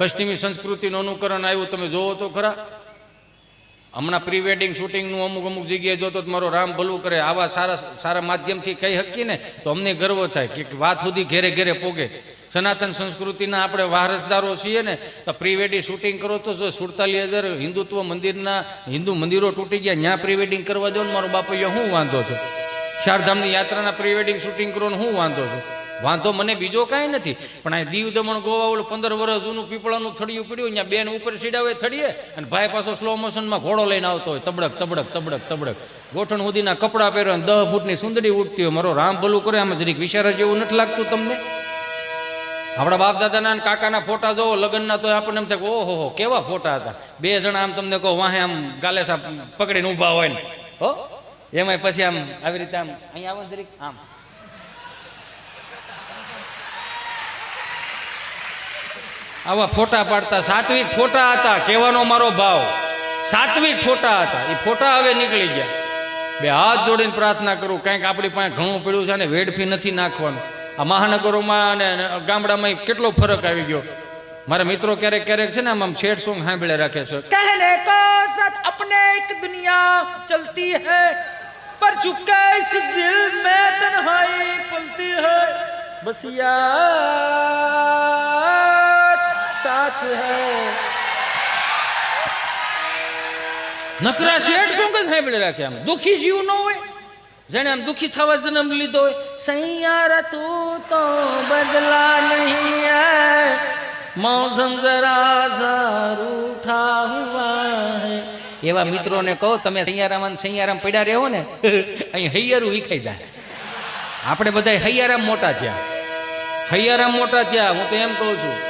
પશ્ચિમી સંસ્કૃતિનું અનુકરણ આવ્યું, તમે જોવો તો ખરા. હમણાં પ્રી વેડિંગ શૂટિંગનું અમુક અમુક જગ્યાએ જોતો મારો રામ ભલું કરે, આવા સારા સારા માધ્યમથી કહી શકીએ ને, તો અમને ગર્વ થાય કે વાત સુધી ઘેરે ઘેરે પોગે. સનાતન સંસ્કૃતિના આપણે વારસદારો છીએ ને, તો પ્રી વેડિંગ શૂટિંગ કરો તો જો સુડતાલીસ હજાર હિન્દુત્વ મંદિરના, હિન્દુ મંદિરો તૂટી ગયા ત્યાં પ્રી વેડિંગ કરવા દો ને મારો બાપુ હું વાંધો છે? ચારધામની યાત્રાના પ્રી વેડિંગ શૂટિંગ કરો ને હું વાંધો છું? વાંધો મને બીજો કાંઈ નથી. પણ આ દીવ દમણ ગોવા ઓલું પંદર વર્ષ જૂનું પીપળાનું થડિયું પડ્યું, અહીંયા બેન ઉપર સીડાવે થડીએ અને ભાઈ પાછો સ્લો મોશનમાં ઘોડો લઈને આવતો હોય. તબડક તબડક તબડક તબડક. ગોઠણ સુધીના કપડાં પહેરો અને દહ ફૂટની સુંદરી ઉઠતી હોય. મારો રામ ભલું કરે, આમાં જરીક વિચાર જેવું નથી લાગતું તમને? આપણા બાપ દાદાના કાકાના ફોટા જોવો, લગ્નના તો આપણને એમ થાય ઓહો, હો, કેવા ફોટા હતા. બે જણા આમ તમને કહો, વાહે આમ ગાલેસા પકડીને ઊભા હોય ને. હો? એમાંય પછી આમ આવી રીતે આમ, અહીંયા આવો ને જરીક, આમ. આવા ફોટા પાડતા. સાત્વિક ફોટા હતા, કહેવાનો મારો ભાવ. સાત્વિક ફોટા હતા. એ ફોટા હવે નીકળી ગયા. બે હાથ જોડીને પ્રાર્થના કરું, કંઈક આપણી પાસે ઘણું પડ્યું છે અને વેડફી નથી નાખવાનું. આ મહાનગરોમાં અને ગામડામાં કેટલો ફરક આવી ગયો. મારા મિત્રો ક્યારેક ક્યારેક છે ને આમ શેઠ સોંગ સાંભળે રાખે છે. કહેને કો સાથ અપને એક દુનિયા ચલતી હૈ, પર ચુપકે ઇસ દિલ મેં તન્હાઈ પલતી હૈ. બસ યાર साथ है નકરા શેડ સોંગ જ સાંભળે રાખે આમ દુખી જીવ ન હોય જેને આમ દુખી થવા જન્મ લીધો હોય સૈયારા તું તો બદલા નહીં है मौसम जरा सा रूठा हुआ है એવા મિત્રોને કહો તમે સૈયારામાં ને સૈયારામ પડ્યા રહો ને અહીં હૈયારું વિખાઈ જાય આપણે બધા હૈયારામ મોટા થયા હૈયારામ મોટા થયા હું તો એમ કહું છું અને વ-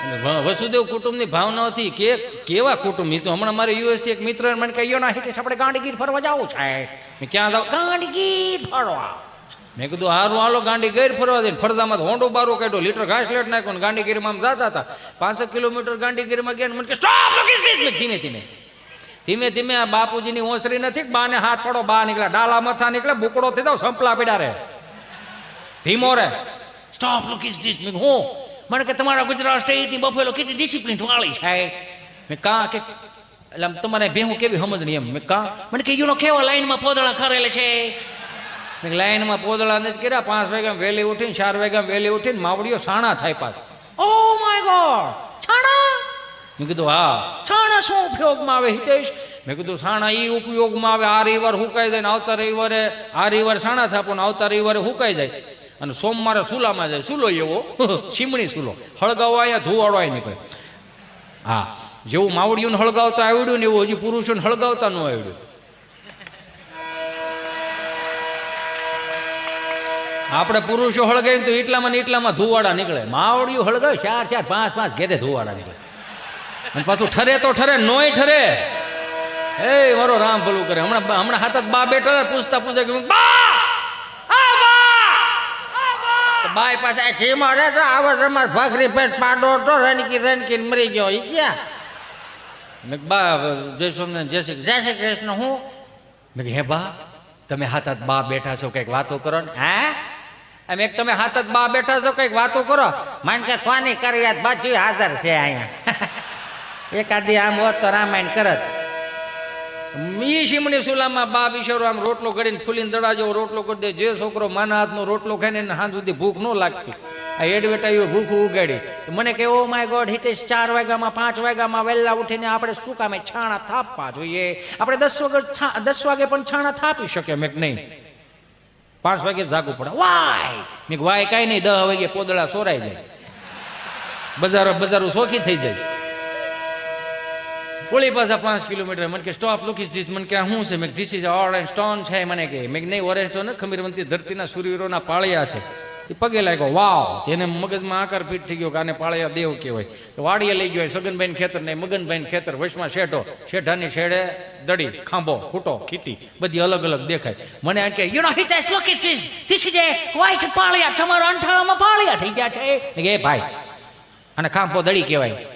વસુદેવ કુટુંબની ભાવનાથી કે કેવા કુટુંબ? તો હમણાં મારે યુએસથી એક મિત્ર મને કહ્યો ના હિતેશ આપણે ગાંડીગીર ફરવા જવું છે. મેં ક્યાં જાવ ગાંડીગીર ફરવા. મેં કીધું, હારું, હાલો ગાંડી ગઈર ફરવા દે. ફરદામાં હોંડો બારો કાઢ્યો, લીટર ઘાસ લેટ નાખ્યો ને ગાંડીગીરમાં જતા હતા. પાંસઠ કિલોમીટર ગાંડીગીરમાં ગયા મને કે સ્ટોપ ધીમે ધીમે. ધીમે ધીમે આ બાપુજીની ઓસરી નથી બા બાને હાથ પડો, બા નીકળ્યા, ડાલા મથા નીકળ્યા, બુકડો થઈ જાવ સંપલા પીડા રે ધીમો રે સ્ટોપ લુક ઇઝ ધીસ મેં હું મને કે તમારા ગુજરાત સ્ટેટની બફેલો કેટલી ડિસિપ્લિન વાળી છે? મેં કા કે એટલે તમારે ભેહું કેવી સમજણી એમ? મેં કા મને કે યુનો કેવા લાઈનમાં પોદળા ખરેલે છે? મેં લાઈનમાં પોદળા નથી કર્યા. પાંચ વાગ્યા વહેલી ઉઠીને, ચાર વાગ્યા વહેલી ઉઠીને માવડીઓ સાણા થાય પાછ. ઓ માય ગોડ છાણા? મેં કીધું, હા. છાણા શું ઉપયોગમાં આવે હિતેશ? મેં કીધું સાણા ઈ ઉપયોગમાં આવે. આ રવિવાર હુકાઈ જાય ને આવતા રવિવારે આ રવિવાર સાણા થાપો ને આવતા રવિવારે હુકાઈ જાય. અને સોમવારે સુલામાં જાય. સુલો એવો. શીમણી સુલો. હળગાવવા અહીંયા ધુવાડો નીકળે. હા, જેવું માવડીઓને હળગાવતા આવડ્યું ને એવું હજી પુરુષોને હળગાવતા ન આવડ્યું. આપણે પુરુષો હળગાવીને તો એટલામાં ને એટલામાં ધુવાડા નીકળે. માવડીઓ હળગાવે, ચાર ચાર, પાંચ પાંચ, ઘેરે ધુવાડા નીકળે. અને પાછું ઠરે તો ઠરે, નોય ઠરે. એ મારો રામ ભલું કરે. હમણાં હમણાં હાથ બા બેઠા પૂછતા પૂછતા કે, બા આ બા તો બાય પાસે આ ઘી મારે તો આવો તમાર ભાખરી પેટ પાડો તો રણકી રણકી મરી ગયો ઈ ક્યાં? મેં બા જય સ્વામિનારાયણ, જય શ્રી જય શ્રી કૃષ્ણ, હું? મેં હે બા, તમે હાથ હાથ બા બેઠા છો, કંઈક વાતો કરો ને. હે? એમ એક તમે હાથ હાથ બા બેઠા છો, કંઈક વાતો કરો. માન કે કોની કરવી બાજુ હાજર છે અહીંયા? એકાદી આમ હોત તો રામાયણ કરત. ઈ શીમણી સુલામાં બા ઈશ્વરો આમ રોટલો કરીને ફૂલીને દડાજો, રોટલો કરી દે. જે છોકરો માના હાથનો રોટલો ખાઈને એને હાંજ સુધી ભૂખ ન લાગતી. આ એડવર્ટાઈઓ ભૂખ ઉગાડી. મને કે ઓ માય ગોડ, હિતેશ, ચાર વાગ્યામાં, પાંચ વાગ્યામાં વહેલા ઉઠીને આપણે શું કામે? છાણા થાપવા જોઈએ. આપણે દસ વાગે દસ વાગે પણ છાણા થાપી શકીએ મેં નહીં? પાંચ વાગે જાગવું પડે. વાય! મેં વાય કાંઈ નહીં દસ વાગે પોદળા સોરાઈ જાય. બજારો બજારો સોખી થઈ જાય. ઓલી પાછા પાંચ કિલોમીટર. મને કે સ્ટોપ લુક ઇઝ ધીસ મને કે શું છે? મેં ધીસ ઇઝ ઓરેન્જ સ્ટોન છે. મને કે, મેં નહીં ઓરેન્જ સ્ટોન ખમીરવંતી ધરતીના સૂર્યરોના પાળિયા છે. તે પગે લાગ્યો વાવ તેને મગજમાં આકાર ફીટ થઈ ગયો કે આને પાળિયા દેવ કહેવાય. તો વાડીએ લઈ ગયો સગનભાઈ ખેતર ને મગનભાઈ ખેતર, વશમાં શેઢો, શેઢાની શેડે દડી, ખાંભો, ખૂટો ખીતી બધી અલગ અલગ દેખાય. મને આ કે you know which is this this is a white પાળિયા. અંઠાળામાં પાળિયા થઈ ગયા છે. એ ભાઈ. અને ખાંભો દડી કહેવાય.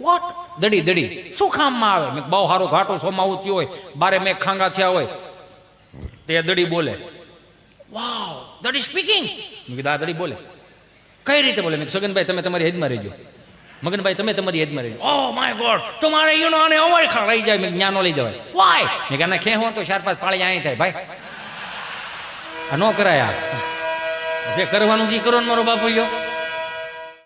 વોટ દડી દડી. શું કામમાં આવે? મેં બહુ સારું ઘાટું સોમાવું થયું હોય. બારે મેં ખાંગા થયા હોય. તે દડી બોલે. વાવ, દડી સ્પીકિંગ મેં કીધું, આ દડી બોલે. કઈ રીતે બોલે? મેં સગનભાઈ, તમે તમારી હેદમાં રહેજો. મગનભાઈ, તમે તમારી હેદમાં રહેજો. ઓ માય ગોડ તમારે મારે નો આને અવળ ખા લઈ જાય. મેં જ્ઞાનો લઈ જવાય. વાય મેં કે ખે હું તો ચાર પાંચ પાળી અહીં થાય, ભાઈ. આ નો કરાય આ. જે કરવાનું છે કરો મારો બાપુ લ્યો